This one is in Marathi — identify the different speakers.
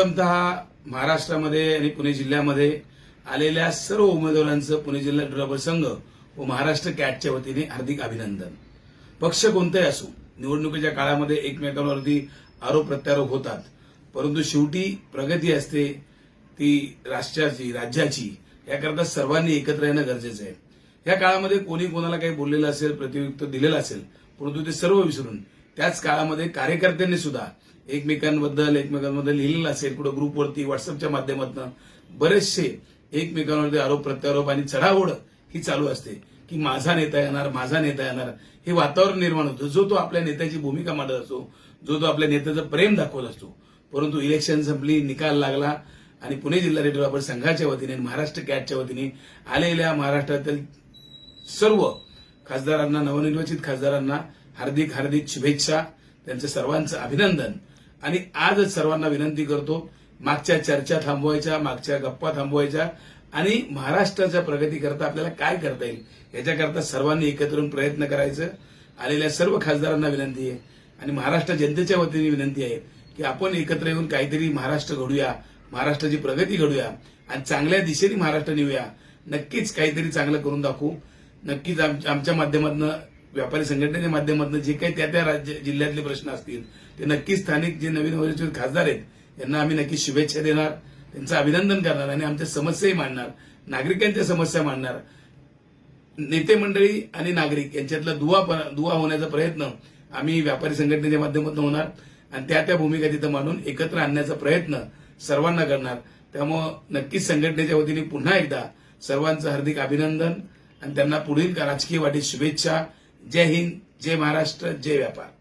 Speaker 1: प्रथमतः महाराष्ट्रामध्ये आणि पुणे जिल्ह्यामध्ये आलेल्या सर्व उमेदवारांचं पुणे जिल्हा ड्रायव्हर संघ व महाराष्ट्र कॅटच्या वतीने हार्दिक अभिनंदन. पक्ष कोणताही असो निवडणुकीच्या काळामध्ये एकमेकांवरती आरोप प्रत्यारोप होतात. परंतु शेवटी प्रगती असते ती राष्ट्राची राज्याची याकरता सर्वांनी एकत्र येणं गरजेचं आहे. या काळामध्ये कोणी कोणाला काही बोललेलं असेल प्रतियुक्त दिलेलं असेल परंतु ते सर्व विसरून त्याच काळामध्ये कार्यकर्त्यांनी सुद्धा एकमेकांबद्दल एकमेकांबद्दल लिहिलेलं असेल कुठं ग्रुपवरती व्हॉट्सअपच्या माध्यमातून बरेचसे एकमेकांवरती आरोप प्रत्यारोप आणि चढाओढ ही चालू असते की माझा नेता येणार माझा नेता येणार. हे वातावरण निर्माण होतं. जो तो आपल्या नेत्याची भूमिका मांडत असतो जो तो आपल्या नेत्याचं प्रेम दाखवत असतो. परंतु इलेक्शन संपली निकाल लागला आणि पुणे जिल्हा रेडिओ आपण संघाच्या वतीने महाराष्ट्र कॅटच्या वतीने आलेल्या महाराष्ट्रातील सर्व खासदारांना नवनिर्वाचित खासदारांना हार्दिक हार्दिक शुभेच्छा. त्यांचं सर्वांचं अभिनंदन. आणि आजच सर्वांना विनंती करतो मागच्या चर्चा थांबवायच्या मागच्या गप्पा थांबवायच्या आणि महाराष्ट्राच्या प्रगतीकरता आपल्याला काय करता येईल याच्याकरता सर्वांनी एकत्र येऊन प्रयत्न करायचं. आलेल्या सर्व खासदारांना विनंती आहे आणि महाराष्ट्र जनतेच्या वतीने विनंती आहे की आपण एकत्र येऊन काहीतरी महाराष्ट्र घडूया महाराष्ट्राची प्रगती घडूया आणि चांगल्या दिशेने महाराष्ट्र नेऊया. नक्कीच काहीतरी चांगलं करून दाखवू. नक्कीच आमच्या माध्यमातून व्यापारी संघटनेच्या माध्यमातून जे काही त्या त्या राज्य जिल्ह्यातले प्रश्न असतील ते नक्की स्थानिक जे नवीन वरिष्ठ खासदार आहेत यांना आम्ही नक्की शुभेच्छा देणार त्यांचं अभिनंदन करणार आणि आमच्या समस्याही मांडणार नागरिकांच्या समस्या मांडणार. नेते मंडळी आणि नागरिक यांच्यातला दुवा दुवा होण्याचा प्रयत्न आम्ही व्यापारी संघटनेच्या माध्यमातून होणार आणि त्या त्या भूमिका तिथं मांडून एकत्र आणण्याचा प्रयत्न सर्वांना करणार. त्यामुळं नक्कीच संघटनेच्या वतीने पुन्हा एकदा सर्वांचं हार्दिक अभिनंदन आणि त्यांना पुढील राजकीय वाटीत शुभेच्छा. जय हिंद जय महाराष्ट्र जय व्यापार.